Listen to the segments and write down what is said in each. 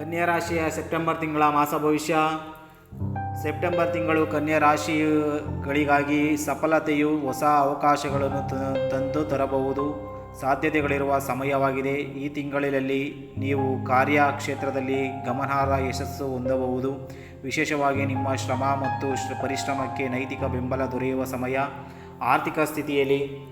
ಕನ್ಯಾ ರಾಶಿಯ ಸೆಪ್ಟೆಂಬರ್ ತಿಂಗಳ ಮಾಸ ಭವಿಷ್ಯ. ಸೆಪ್ಟೆಂಬರ್ ತಿಂಗಳು ಕನ್ಯಾ ರಾಶಿಗಳಿಗಾಗಿ ಸಫಲತೆಯು ಹೊಸ ಅವಕಾಶಗಳನ್ನು ತಂದು ತರಬಹುದು. ಸಾಧ್ಯತೆಗಳಿರುವ ಸಮಯವಾಗಿದೆ. ಈ ತಿಂಗಳಿನಲ್ಲಿ ನೀವು ಕಾರ್ಯಕ್ಷೇತ್ರದಲ್ಲಿ ಗಮನಾರ್ಹ ಯಶಸ್ಸು ಹೊಂದಬಹುದು. ವಿಶೇಷವಾಗಿ ನಿಮ್ಮ ಶ್ರಮ ಮತ್ತು ಶ್ರ- ಪರಿಶ್ರಮಕ್ಕೆ ನೈತಿಕ ಬೆಂಬಲ ದೊರೆಯುವ ಸಮಯ. ಆರ್ಥಿಕ ಸ್ಥಿತಿಯಲ್ಲಿ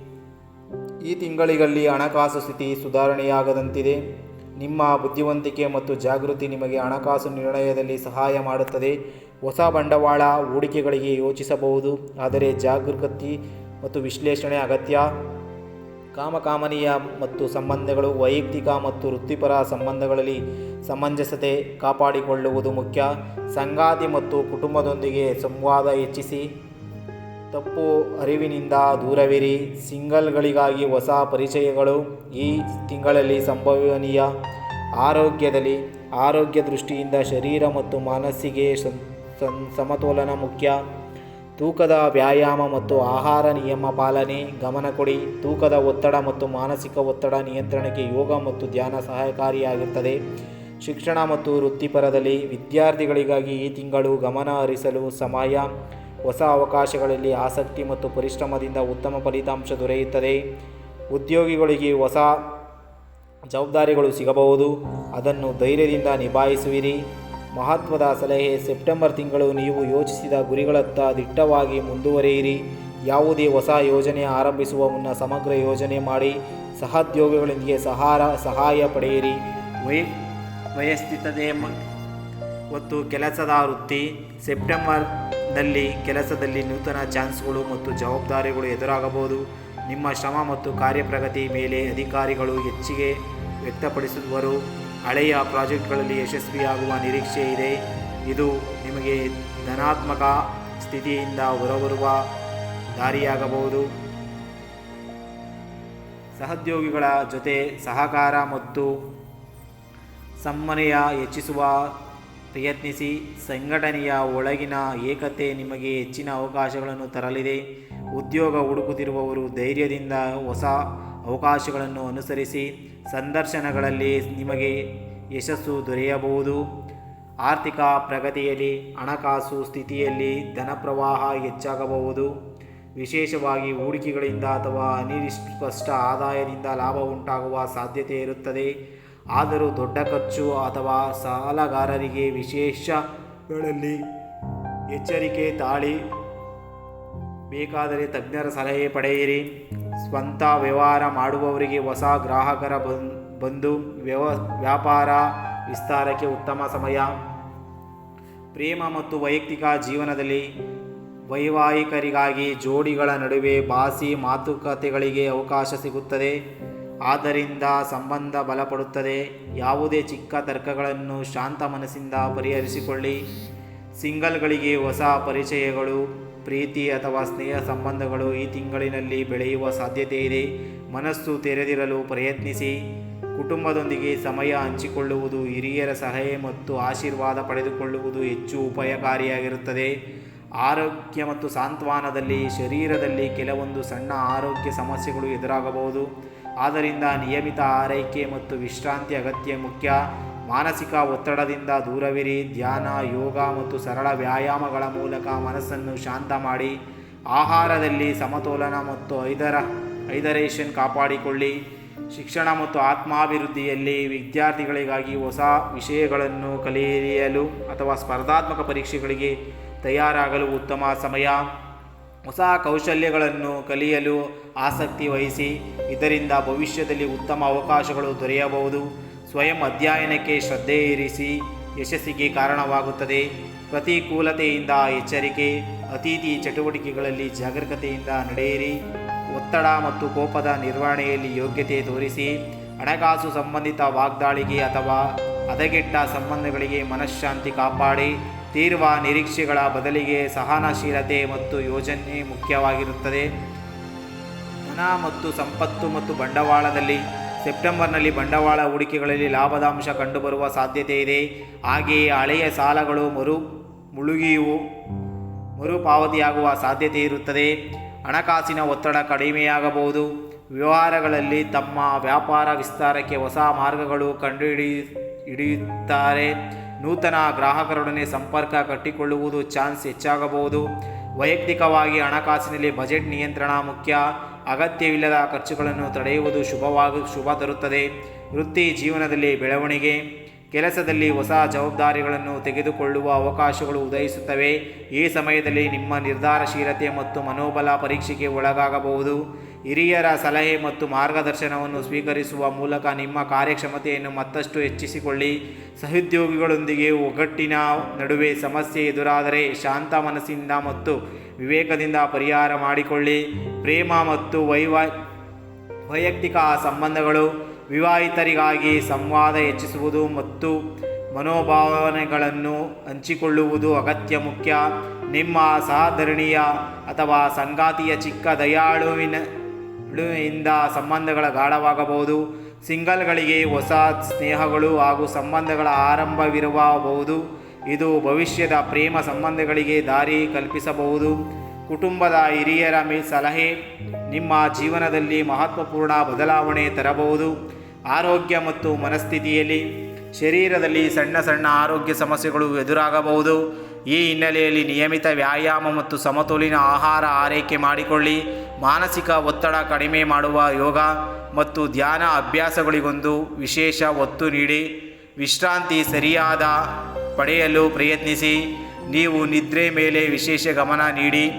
ಈ ತಿಂಗಳಿಗಲ್ಲಿ ಹಣಕಾಸು ಸ್ಥಿತಿ ಸುಧಾರಣೆಯಾಗದಂತಿದೆ. ನಿಮ್ಮ ಬುದ್ಧಿವಂತಿಕೆ ಮತ್ತು ಜಾಗೃತಿ ನಿಮಗೆ ಹಣಕಾಸು ನಿರ್ಣಯದಲ್ಲಿ ಸಹಾಯ ಮಾಡುತ್ತದೆ. ಹೊಸ ಬಂಡವಾಳ ಹೂಡಿಕೆಗಳಿಗೆ ಯೋಚಿಸಬಹುದು, ಆದರೆ ಜಾಗೃತಿ ಮತ್ತು ವಿಶ್ಲೇಷಣೆ ಅಗತ್ಯ. ಕಾಮಕಾಮನೀಯ ಮತ್ತು ಸಂಬಂಧಗಳು ವೈಯಕ್ತಿಕ ಮತ್ತು ವೃತ್ತಿಪರ ಸಂಬಂಧಗಳಲ್ಲಿ ಸಮಂಜಸತೆ ಕಾಪಾಡಿಕೊಳ್ಳುವುದು ಮುಖ್ಯ. ಸಂಗಾತಿ ಮತ್ತು ಕುಟುಂಬದೊಂದಿಗೆ ಸಂವಾದ ಹೆಚ್ಚಿಸಿ. ತಪ್ಪು ಅರಿವಿನಿಂದ ದೂರವಿರಿ. ಸಿಂಗಲ್ಗಳಿಗಾಗಿ ಹೊಸ ಪರಿಚಯಗಳು ಈ ತಿಂಗಳಲ್ಲಿ ಸಂಭವನೀಯ. ಆರೋಗ್ಯದಲ್ಲಿ, ಆರೋಗ್ಯ ದೃಷ್ಟಿಯಿಂದ ಶರೀರ ಮತ್ತು ಮನಸ್ಸಿಗೆ ಸಮತೋಲನ ಮುಖ್ಯ. ತೂಕದ ವ್ಯಾಯಾಮ ಮತ್ತು ಆಹಾರ ನಿಯಮ ಪಾಲನೆ, ಗಮನ ಕೊಡಿ. ತೂಕದ ಒತ್ತಡ ಮತ್ತು ಮಾನಸಿಕ ಒತ್ತಡ ನಿಯಂತ್ರಣಕ್ಕೆ ಯೋಗ ಮತ್ತು ಧ್ಯಾನ ಸಹಕಾರಿಯಾಗುತ್ತದೆ ಶಿಕ್ಷಣ ಮತ್ತು ವೃತ್ತಿಪರದಲ್ಲಿ ವಿದ್ಯಾರ್ಥಿಗಳಿಗಾಗಿ ಈ ತಿಂಗಳು ಗಮನ ಹರಿಸಲು ಸಮಯ, ಹೊಸ ಅವಕಾಶಗಳಲ್ಲಿ ಆಸಕ್ತಿ ಮತ್ತು ಪರಿಶ್ರಮದಿಂದ ಉತ್ತಮ ಫಲಿತಾಂಶ ದೊರೆಯುತ್ತದೆ. ಉದ್ಯೋಗಿಗಳಿಗೆ ಹೊಸ ಜವಾಬ್ದಾರಿಗಳು ಸಿಗಬಹುದು. ಅದನ್ನು ಧೈರ್ಯದಿಂದ ನಿಭಾಯಿಸುವಿರಿ. ಮಹತ್ವದ ಸಲಹೆ ಸೆಪ್ಟೆಂಬರ್ ತಿಂಗಳು ನೀವು ಯೋಚಿಸಿದ ಗುರಿಗಳತ್ತ ದಿಟ್ಟವಾಗಿ ಮುಂದುವರಿಯಿರಿ. ಯಾವುದೇ ಹೊಸ ಯೋಜನೆ ಆರಂಭಿಸುವ ಮುನ್ನ ಸಮಗ್ರ ಯೋಜನೆ ಮಾಡಿ ಸಹೋದ್ಯೋಗಿಗಳೊಂದಿಗೆ ಸಹಾರ, ಸಹಾಯ ಪಡೆಯಿರಿ. ವೈ ವಯಸ್ಥಿತತೆ ಮತ್ತು ಕೆಲಸದ ವೃತ್ತಿ. ಸೆಪ್ಟೆಂಬರ್ನಲ್ಲಿ ಕೆಲಸದಲ್ಲಿ ನೂತನ ಚಾನ್ಸ್ಗಳು ಮತ್ತು ಜವಾಬ್ದಾರಿಗಳು ಎದುರಾಗಬಹುದು. ನಿಮ್ಮ ಶ್ರಮ ಮತ್ತು ಕಾರ್ಯಪ್ರಗತಿ ಮೇಲೆ ಅಧಿಕಾರಿಗಳು ಹೆಚ್ಚಿಗೆ ವ್ಯಕ್ತಪಡಿಸುವರು. ಹಳೆಯ ಪ್ರಾಜೆಕ್ಟ್ಗಳಲ್ಲಿ ಯಶಸ್ವಿಯಾಗುವ ನಿರೀಕ್ಷೆ ಇದೆ. ಇದು ನಿಮಗೆ ಧನಾತ್ಮಕ ಸ್ಥಿತಿಯಿಂದ ಹೊರಬರುವ ದಾರಿಯಾಗಬಹುದು. ಸಹೋದ್ಯೋಗಿಗಳ ಜೊತೆ ಸಹಕಾರ ಮತ್ತು ಸಮ್ಮನೆಯ ಹೆಚ್ಚಿಸುವ ಪ್ರಯತ್ನಿಸಿ, ಸಂಘಟನೆಯ ಒಳಗಿನ ಏಕತೆ ನಿಮಗೆ ಹೆಚ್ಚಿನ ಅವಕಾಶಗಳನ್ನು ತರಲಿದೆ. ಉದ್ಯೋಗ ಹುಡುಕುತ್ತಿರುವವರು ಧೈರ್ಯದಿಂದ ಹೊಸ ಅವಕಾಶಗಳನ್ನು ಅನುಸರಿಸಿ ಸಂದರ್ಶನಗಳಲ್ಲಿ ನಿಮಗೆ ಯಶಸ್ಸು ದೊರೆಯಬಹುದು. ಆರ್ಥಿಕ ಪ್ರಗತಿಯಲ್ಲಿ, ಹಣಕಾಸು ಸ್ಥಿತಿಯಲ್ಲಿ ಧನಪ್ರವಾಹ ಹೆಚ್ಚಾಗಬಹುದು. ವಿಶೇಷವಾಗಿ ಹೂಡಿಕೆಗಳಿಂದ ಅಥವಾ ಅನಿರ್ಸ್ಪಷ್ಟ ಆದಾಯದಿಂದ ಲಾಭ ಉಂಟಾಗುವ ಸಾಧ್ಯತೆ ಇರುತ್ತದೆ. ಆದರೂ ದೊಡ್ಡ ಖರ್ಚು ಅಥವಾ ಸಾಲಗಾರರಿಗೆ ವಿಶೇಷಗಳಲ್ಲಿ ಎಚ್ಚರಿಕೆ ತಾಳಿ ಬೇಕಾದರೆ ತಜ್ಞರ ಸಲಹೆ ಪಡೆಯಿರಿ. ಸ್ವಂತ ವ್ಯವಹಾರ ಮಾಡುವವರಿಗೆ ಹೊಸ ಗ್ರಾಹಕರ ಬಂದು ವ್ಯವ, ವ್ಯಾಪಾರ ವಿಸ್ತಾರಕ್ಕೆ ಉತ್ತಮ ಸಮಯ. ಪ್ರೇಮ ಮತ್ತು ವೈಯಕ್ತಿಕ ಜೀವನದಲ್ಲಿ ವೈವಾಹಿಕರಿಗಾಗಿ ಜೋಡಿಗಳ ನಡುವೆ ಬಾಸಿ ಮಾತುಕತೆಗಳಿಗೆ ಅವಕಾಶ ಸಿಗುತ್ತದೆ. ಆದ್ದರಿಂದ ಸಂಬಂಧ ಬಲಪಡುತ್ತದೆ. ಯಾವುದೇ ಚಿಕ್ಕ ತರ್ಕಗಳನ್ನು ಶಾಂತ ಮನಸ್ಸಿಂದ ಪರಿಹರಿಸಿಕೊಳ್ಳಿ. ಸಿಂಗಲ್ಗಳಿಗೆ ಹೊಸ ಪರಿಚಯಗಳು ಪ್ರೀತಿ ಅಥವಾ ಸ್ನೇಹ ಸಂಬಂಧಗಳು ಈ ತಿಂಗಳಿನಲ್ಲಿ ಬೆಳೆಯುವ ಸಾಧ್ಯತೆ ಇದೆ. ಮನಸ್ಸು ತೆರೆದಿರಲು ಪ್ರಯತ್ನಿಸಿ. ಕುಟುಂಬದೊಂದಿಗೆ ಸಮಯ ಹಂಚಿಕೊಳ್ಳುವುದು ಹಿರಿಯರ ಸಲಹೆ ಮತ್ತು ಆಶೀರ್ವಾದ ಪಡೆದುಕೊಳ್ಳುವುದು ಹೆಚ್ಚು ಉಪಾಯಕಾರಿಯಾಗಿರುತ್ತದೆ ಆರೋಗ್ಯ ಮತ್ತು ಸಾಂತ್ವನದಲ್ಲಿ, ಶರೀರದಲ್ಲಿ ಕೆಲವೊಂದು ಸಣ್ಣ ಆರೋಗ್ಯ ಸಮಸ್ಯೆಗಳು ಎದುರಾಗಬಹುದು. ಆದ್ದರಿಂದ ನಿಯಮಿತ ಆರೈಕೆ ಮತ್ತು ವಿಶ್ರಾಂತಿ ಅಗತ್ಯ ಮುಖ್ಯ. ಮಾನಸಿಕ ಒತ್ತಡದಿಂದ ದೂರವಿರಿ. ಧ್ಯಾನ, ಯೋಗ ಮತ್ತು ಸರಳ ವ್ಯಾಯಾಮಗಳ ಮೂಲಕ ಮನಸ್ಸನ್ನು ಶಾಂತ ಮಾಡಿ. ಆಹಾರದಲ್ಲಿ ಸಮತೋಲನ ಮತ್ತು ಐದರ, ಐದರೇಷನ್ ಕಾಪಾಡಿಕೊಳ್ಳಿ. ಶಿಕ್ಷಣ ಮತ್ತು ಆತ್ಮಾಭಿವೃದ್ಧಿಯಲ್ಲಿ ವಿದ್ಯಾರ್ಥಿಗಳಿಗಾಗಿ ಹೊಸ ವಿಷಯಗಳನ್ನು ಕಲಿಯಲು ಅಥವಾ ಸ್ಪರ್ಧಾತ್ಮಕ ಪರೀಕ್ಷೆಗಳಿಗೆ ತಯಾರಾಗಲು ಉತ್ತಮ ಸಮಯ. ಹೊಸ ಕೌಶಲ್ಯಗಳನ್ನು ಕಲಿಯಲು ಆಸಕ್ತಿ ವಹಿಸಿ. ಇದರಿಂದ ಭವಿಷ್ಯದಲ್ಲಿ ಉತ್ತಮ ಅವಕಾಶಗಳು ದೊರೆಯಬಹುದು. ಸ್ವಯಂ ಅಧ್ಯಯನಕ್ಕೆ ಶ್ರದ್ಧೆ ಇರಿಸಿ ಯಶಸ್ಸಿಗೆ ಕಾರಣವಾಗುತ್ತದೆ. ಪ್ರತಿಕೂಲತೆಯಿಂದ ಎಚ್ಚರಿಕೆ, ಅತಿಥಿ ಚಟುವಟಿಕೆಗಳಲ್ಲಿ ಜಾಗರೂಕತೆಯಿಂದ ನಡೆಯಿರಿ. ಒತ್ತಡ ಮತ್ತು ಕೋಪದ ನಿರ್ವಹಣೆಯಲ್ಲಿ ಯೋಗ್ಯತೆ ತೋರಿಸಿ, ಹಣಕಾಸು ಸಂಬಂಧಿತ ವಾಗ್ದಾಳಿಗೆ ಅಥವಾ ಹದಗೆಟ್ಟ ಸಂಬಂಧಗಳಿಗೆ ಮನಃಶಾಂತಿ ಕಾಪಾಡಿ, ತೀರ್ವ ನಿರೀಕ್ಷೆಗಳ ಬದಲಿಗೆ ಸಹನಶೀಲತೆ ಮತ್ತು ಯೋಜನೆ ಮುಖ್ಯವಾಗಿರುತ್ತದೆ. ಹಣ ಮತ್ತು ಸಂಪತ್ತು ಮತ್ತು ಬಂಡವಾಳದಲ್ಲಿ ಸೆಪ್ಟೆಂಬರ್ನಲ್ಲಿ ಬಂಡವಾಳ ಹೂಡಿಕೆಗಳಲ್ಲಿ ಲಾಭದಾಂಶ ಕಂಡುಬರುವ ಸಾಧ್ಯತೆ ಇದೆ ಹಾಗೆಯೇ ಹಳೆಯ ಸಾಲಗಳು ಮರು ಮುಳುಗಿಯು, ಮರುಪಾವತಿಯಾಗುವ ಸಾಧ್ಯತೆ ಇರುತ್ತದೆ. ಹಣಕಾಸಿನ ಒತ್ತಡ ಕಡಿಮೆಯಾಗಬಹುದು. ವ್ಯವಹಾರಗಳಲ್ಲಿ ತಮ್ಮ ವ್ಯಾಪಾರ ವಿಸ್ತಾರಕ್ಕೆ ಹೊಸ ಮಾರ್ಗಗಳು ಕಂಡುಹಿಡಿ ಹಿಡಿಯುತ್ತಾರೆ ನೂತನ ಗ್ರಾಹಕರೊಡನೆ ಸಂಪರ್ಕ ಕಟ್ಟಿಕೊಳ್ಳುವುದು ಚಾನ್ಸ್ ಹೆಚ್ಚಾಗಬಹುದು. ವೈಯಕ್ತಿಕವಾಗಿ ಹಣಕಾಸಿನಲ್ಲಿ ಬಜೆಟ್ ನಿಯಂತ್ರಣ ಮುಖ್ಯ. ಅಗತ್ಯವಿಲ್ಲದ ಖರ್ಚುಗಳನ್ನು ತಡೆಯುವುದು ಶುಭವಾಗ ಶುಭ ತರುತ್ತದೆ. ವೃತ್ತಿ ಜೀವನದಲ್ಲಿ ಬೆಳವಣಿಗೆ, ಕೆಲಸದಲ್ಲಿ ಹೊಸ ಜವಾಬ್ದಾರಿಗಳನ್ನು ತೆಗೆದುಕೊಳ್ಳುವ ಅವಕಾಶಗಳು ಉದಯಿಸುತ್ತವೆ. ಈ ಸಮಯದಲ್ಲಿ ನಿಮ್ಮ ನಿರ್ಧಾರಶೀಲತೆ ಮತ್ತು ಮನೋಬಲ ಪರೀಕ್ಷೆಗೆ ಒಳಗಾಗಬಹುದು. ಹಿರಿಯರ ಸಲಹೆ ಮತ್ತು ಮಾರ್ಗದರ್ಶನವನ್ನು ಸ್ವೀಕರಿಸುವ ಮೂಲಕ ನಿಮ್ಮ ಕಾರ್ಯಕ್ಷಮತೆಯನ್ನು ಮತ್ತಷ್ಟು ಹೆಚ್ಚಿಸಿಕೊಳ್ಳಿ. ಸಹೋದ್ಯೋಗಿಗಳೊಂದಿಗೆ ಒಗ್ಗಟ್ಟಿನ ನಡುವೆ ಸಮಸ್ಯೆ ಎದುರಾದರೆ ಶಾಂತ ಮನಸ್ಸಿಂದ ಮತ್ತು ವಿವೇಕದಿಂದ ಪರಿಹಾರ ಮಾಡಿಕೊಳ್ಳಿ. ಪ್ರೇಮ ಮತ್ತು ವೈವಾ, ವೈಯಕ್ತಿಕ ಸಂಬಂಧಗಳು ವಿವಾಹಿತರಿಗಾಗಿ ಸಂವಾದ ಹೆಚ್ಚಿಸುವುದು ಮತ್ತು ಮನೋಭಾವನೆಗಳನ್ನು ಹಂಚಿಕೊಳ್ಳುವುದು ಅಗತ್ಯ ಮುಖ್ಯ. ನಿಮ್ಮ ಸಹಧರಣೀಯ ಅಥವಾ ಸಂಗಾತಿಯ ಚಿಕ್ಕ ದಯಾಳುವಿನ ಳುವಿನಿಂದ ಸಂಬಂಧಗಳ ಗಾಢವಾಗಬಹುದು. ಸಿಂಗಲ್ಗಳಿಗೆ ಹೊಸ ಸ್ನೇಹಗಳು ಹಾಗೂ ಸಂಬಂಧಗಳ ಆರಂಭವಿರಬಹುದು. ಇದು ಭವಿಷ್ಯದ ಪ್ರೇಮ ಸಂಬಂಧಗಳಿಗೆ ದಾರಿ ಕಲ್ಪಿಸಬಹುದು. ಕುಟುಂಬದ ಹಿರಿಯರ ಮೇ ಸಲಹೆ, ನಿಮ್ಮ ಜೀವನದಲ್ಲಿ ಮಹತ್ವಪೂರ್ಣ ಬದಲಾವಣೆ ತರಬಹುದು. ಆರೋಗ್ಯ ಮತ್ತು ಮನಸ್ಥಿತಿಯಲ್ಲಿ, ಶರೀರದಲ್ಲಿ ಸಣ್ಣ ಸಣ್ಣ ಆರೋಗ್ಯ ಸಮಸ್ಯೆಗಳು ಎದುರಾಗಬಹುದು. ಈ ಹಿನ್ನೆಲೆಯಲ್ಲಿ ನಿಯಮಿತ ವ್ಯಾಯಾಮ ಮತ್ತು ಸಮತೋಲಿನ ಆಹಾರ ಆರೈಕೆ ಮಾಡಿಕೊಳ್ಳಿ. ಮಾನಸಿಕ ಒತ್ತಡ ಕಡಿಮೆ ಮಾಡುವ ಯೋಗ ಮತ್ತು ಧ್ಯಾನ ಅಭ್ಯಾಸಗಳಿಗೊಂದು ವಿಶೇಷ ಒತ್ತು ನೀಡಿ. ವಿಶ್ರಾಂತಿ ಸರಿಯಾದ ಪಡೆಯಲು ಪ್ರಯತ್ನಿಸಿ. ನೀವು ನಿದ್ರೆ ಮೇಲೆ ವಿಶೇಷ ಗಮನ ನೀಡಿ.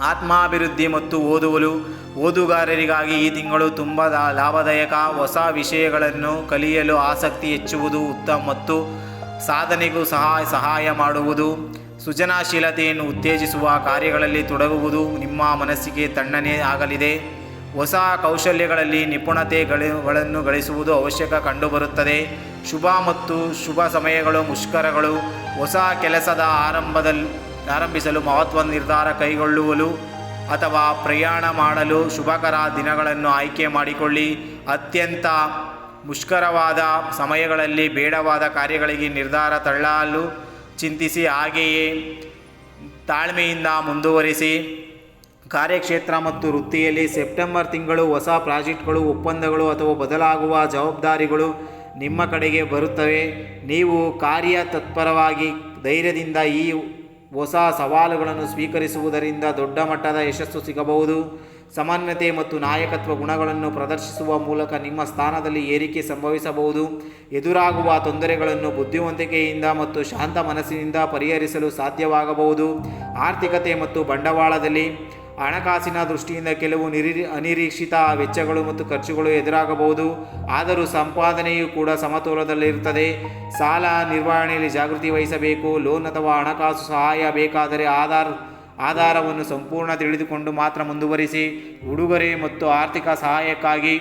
ಆತ್ಮಾಭಿವೃದ್ಧಿ ಮತ್ತು ಓದುವಲು ಓದುಗಾರರಿಗಾಗಿ ಈ ತಿಂಗಳು ತುಂಬ ಲಾಭದಾಯಕ ಹೊಸ ವಿಷಯಗಳನ್ನು ಕಲಿಯಲು ಆಸಕ್ತಿ ಹೆಚ್ಚುವುದು ಉತ್ತಮ ಮತ್ತು ಸಾಧನೆಗೂ ಸಹ ಸಹಾಯ ಮಾಡುವುದು, ಸೃಜನಶೀಲತೆಯನ್ನು ಉತ್ತೇಜಿಸುವ ಕಾರ್ಯಗಳಲ್ಲಿ ತೊಡಗುವುದು ನಿಮ್ಮ ಮನಸ್ಸಿಗೆ ತಣ್ಣನೆ ಆಗಲಿದೆ. ಹೊಸ ಕೌಶಲ್ಯಗಳಲ್ಲಿ ನಿಪುಣತೆಗಳನ್ನು ಗಳಿಸುವುದು ಅವಶ್ಯಕ ಕಂಡುಬರುತ್ತದೆ. ಶುಭ ಮತ್ತು ಶುಭ ಸಮಯಗಳು, ಮುಷ್ಕರಗಳು, ಹೊಸ ಕೆಲಸದ ಆರಂಭದಲ್ಲಿ ಆರಂಭಿಸಲು ಮಹತ್ವ ನಿರ್ಧಾರ ಕೈಗೊಳ್ಳುವಲು ಅಥವಾ ಪ್ರಯಾಣ ಮಾಡಲು ಶುಭಕರ ದಿನಗಳನ್ನು ಆಯ್ಕೆ ಮಾಡಿಕೊಳ್ಳಿ. ಅತ್ಯಂತ ಮುಷ್ಕರವಾದ ಸಮಯಗಳಲ್ಲಿ ಬೇಡವಾದ ಕಾರ್ಯಗಳಿಗೆ ನಿರ್ಧಾರ ತಳ್ಳಲು ಚಿಂತಿಸಿ ಹಾಗೆಯೇ ತಾಳ್ಮೆಯಿಂದ ಮುಂದುವರಿಸಿ ಕಾರ್ಯಕ್ಷೇತ್ರ ಮತ್ತು ವೃತ್ತಿಯಲ್ಲಿ ಸೆಪ್ಟೆಂಬರ್ ತಿಂಗಳು ಹೊಸ ಪ್ರಾಜೆಕ್ಟ್ಗಳು, ಒಪ್ಪಂದಗಳು ಅಥವಾ ಬದಲಾಗುವ ಜವಾಬ್ದಾರಿಗಳು ನಿಮ್ಮ ಕಡೆಗೆ ಬರುತ್ತವೆ. ನೀವು ಕಾರ್ಯ ತತ್ಪರವಾಗಿ ಧೈರ್ಯದಿಂದ ಈ ಹೊಸ ಸವಾಲುಗಳನ್ನು ಸ್ವೀಕರಿಸುವುದರಿಂದ ದೊಡ್ಡ ಮಟ್ಟದ ಯಶಸ್ಸು ಸಿಗಬಹುದು. ಸಮನ್ವಯತೆ ಮತ್ತು ನಾಯಕತ್ವ ಗುಣಗಳನ್ನು ಪ್ರದರ್ಶಿಸುವ ಮೂಲಕ ನಿಮ್ಮ ಸ್ಥಾನದಲ್ಲಿ ಏರಿಕೆ ಸಂಭವಿಸಬಹುದು. ಎದುರಾಗುವ ತೊಂದರೆಗಳನ್ನು ಬುದ್ಧಿವಂತಿಕೆಯಿಂದ ಮತ್ತು ಶಾಂತ ಮನಸ್ಸಿನಿಂದ ಪರಿಹರಿಸಲು ಸಾಧ್ಯವಾಗಬಹುದು. ಆರ್ಥಿಕತೆ ಮತ್ತು ಬಂಡವಾಳದಲ್ಲಿ ಹಣಕಾಸಿನ ದೃಷ್ಟಿಯಿಂದ ಕೆಲವು ನಿರಿ, ಅನಿರೀಕ್ಷಿತ ವೆಚ್ಚಗಳು ಮತ್ತು ಖರ್ಚುಗಳು ಎದುರಾಗಬಹುದು. ಆದರೂ ಸಂಪಾದನೆಯು ಕೂಡ ಸಮತೋಲದಲ್ಲಿರುತ್ತದೆ ಸಾಲ ನಿರ್ವಹಣೆಯಲ್ಲಿ ಜಾಗೃತಿ ವಹಿಸಬೇಕು. ಲೋನ್ ಅಥವಾ ಹಣಕಾಸು ಸಹಾಯ ಬೇಕಾದರೆ ಆಧಾರ್ ಆಧಾರವನ್ನು ಸಂಪೂರ್ಣ ತಿಳಿದುಕೊಂಡು ಮಾತ್ರ ಮುಂದುವರಿಸಿ, ಉಡುಗೊರೆ ಮತ್ತು ಆರ್ಥಿಕ ಸಹಾಯಕ್ಕಾಗಿ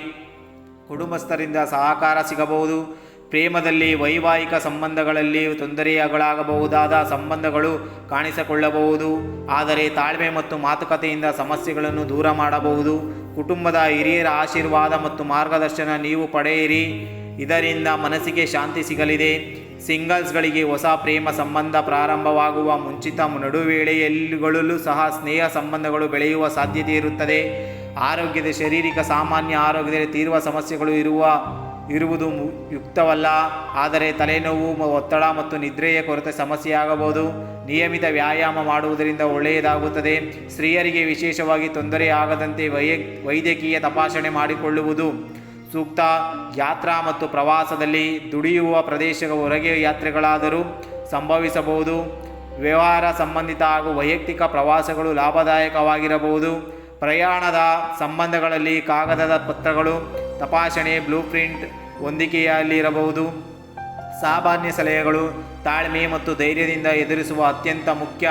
ಕುಟುಂಬಸ್ಥರಿಂದ ಸಹಕಾರ ಸಿಗಬಹುದು. ಪ್ರೇಮದಲ್ಲಿ ವೈವಾಹಿಕ ಸಂಬಂಧಗಳಲ್ಲಿ ತೊಂದರೆಗಳಾಗಬಹುದಾದ ಸಂಬಂಧಗಳು ಕಾಣಿಸಿಕೊಳ್ಳಬಹುದು. ಆದರೆ ತಾಳ್ಮೆ ಮತ್ತು ಮಾತುಕತೆಯಿಂದ ಸಮಸ್ಯೆಗಳನ್ನು ದೂರ ಮಾಡಬಹುದು. ಕುಟುಂಬದ ಹಿರಿಯರ ಆಶೀರ್ವಾದ ಮತ್ತು ಮಾರ್ಗದರ್ಶನ ನೀವು ಪಡೆಯಿರಿ. ಇದರಿಂದ ಮನಸ್ಸಿಗೆ ಶಾಂತಿ ಸಿಗಲಿದೆ. ಸಿಂಗಲ್ಸ್ಗಳಿಗೆ ಹೊಸ ಪ್ರೇಮ ಸಂಬಂಧ ಪ್ರಾರಂಭವಾಗುವ ಮುಂಚಿತ ನಡುವೇಳೆಯಲ್ಲಿಗಳಲ್ಲೂ ಸಹ ಸ್ನೇಹ ಸಂಬಂಧಗಳು ಬೆಳೆಯುವ ಸಾಧ್ಯತೆ ಇರುತ್ತದೆ. ಆರೋಗ್ಯದ ಶಾರೀರಿಕ ಸಾಮಾನ್ಯ ಆರೋಗ್ಯದಲ್ಲಿ ತೀವ್ರ ಸಮಸ್ಯೆಗಳು ಇರುವ, ಇರುವುದು ಯುಕ್ತವಲ್ಲ. ಆದರೆ ತಲೆನೋವು ಒತ್ತಡ ಮತ್ತು ನಿದ್ರೆಯ ಕೊರತೆ ಸಮಸ್ಯೆಯಾಗಬಹುದು. ನಿಯಮಿತ ವ್ಯಾಯಾಮ ಮಾಡುವುದರಿಂದ ಒಳ್ಳೆಯದಾಗುತ್ತದೆ. ಸ್ತ್ರೀಯರಿಗೆ ವಿಶೇಷವಾಗಿ ತೊಂದರೆ ಆಗದಂತೆ ವೈದ್ಯಕೀಯ ತಪಾಸಣೆ ಮಾಡಿಕೊಳ್ಳುವುದು. ಸೂಕ್ತ ಯಾತ್ರಾ ಮತ್ತು ಪ್ರವಾಸದಲ್ಲಿ ದುಡಿಯುವ ಪ್ರದೇಶದ ಹೊರಗೆ ಯಾತ್ರೆಗಳಾದರೂ ಸಂಭವಿಸಬಹುದು. ವ್ಯವಹಾರ ಸಂಬಂಧಿತ ಹಾಗೂ ವೈಯಕ್ತಿಕ ಪ್ರವಾಸಗಳು ಲಾಭದಾಯಕವಾಗಿರಬಹುದು. ಪ್ರಯಾಣದ ಸಂಬಂಧಗಳಲ್ಲಿ ಕಾಗದದ ಪತ್ರಗಳು, ತಪಾಸಣೆ, ಬ್ಲೂ ಪ್ರಿಂಟ್ ಹೊಂದಿಕೆಯಲ್ಲಿ ಇರಬಹುದು. ಸಾಮಾನ್ಯ ಸಲಹೆಗಳು ತಾಳ್ಮೆ ಮತ್ತು ಧೈರ್ಯದಿಂದ ಎದುರಿಸುವ ಅತ್ಯಂತ ಮುಖ್ಯ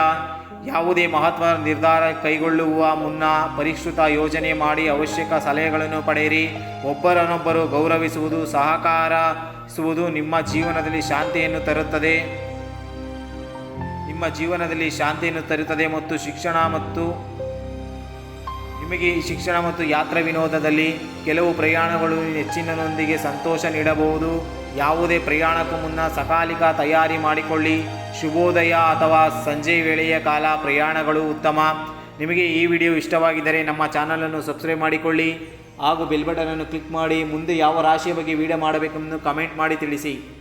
ಯಾವುದೇ ಮಹತ್ವ ನಿರ್ಧಾರ ಕೈಗೊಳ್ಳುವ ಮುನ್ನ ಪರಿಷ್ಕೃತ ಯೋಜನೆ ಮಾಡಿ ಅವಶ್ಯಕ ಸಲಹೆಗಳನ್ನು ಪಡೆಯಿರಿ. ಒಬ್ಬರನ್ನೊಬ್ಬರು ಗೌರವಿಸುವುದು, ಸಹಕಾರಿಸುವುದು ನಿಮ್ಮ ಜೀವನದಲ್ಲಿ ಶಾಂತಿಯನ್ನು ತರುತ್ತದೆ. ನಿಮ್ಮ ಜೀವನದಲ್ಲಿ ಶಾಂತಿಯನ್ನು ತರುತ್ತದೆ ಮತ್ತು ಶಿಕ್ಷಣ ಮತ್ತು ನಿಮಗೆ ಈ ಶಿಕ್ಷಣ ಮತ್ತು ಯಾತ್ರಾ ವಿನೋದದಲ್ಲಿ ಕೆಲವು ಪ್ರಯಾಣಗಳು ಹೆಚ್ಚಿನೊಂದಿಗೆ ಸಂತೋಷ ನೀಡಬಹುದು. ಯಾವುದೇ ಪ್ರಯಾಣಕ್ಕೂ ಮುನ್ನ ಸಕಾಲಿಕ ತಯಾರಿ ಮಾಡಿಕೊಳ್ಳಿ. ಶುಭೋದಯ ಅಥವಾ ಸಂಜೆ ವೇಳೆಯ ಕಾಲ ಪ್ರಯಾಣಗಳು ಉತ್ತಮ. ನಿಮಗೆ ಈ ವಿಡಿಯೋ ಇಷ್ಟವಾಗಿದ್ದರೆ ನಮ್ಮ ಚಾನಲನ್ನು ಸಬ್ಸ್ಕ್ರೈಬ್ ಮಾಡಿಕೊಳ್ಳಿ. ಹಾಗೂ ಬೆಲ್ ಬಟನನ್ನು ಕ್ಲಿಕ್ ಮಾಡಿ ಮುಂದೆ ಯಾವ ರಾಶಿಯ ಬಗ್ಗೆ ವಿಡಿಯೋ ಮಾಡಬೇಕೆಂದು ಕಮೆಂಟ್ ಮಾಡಿ ತಿಳಿಸಿ.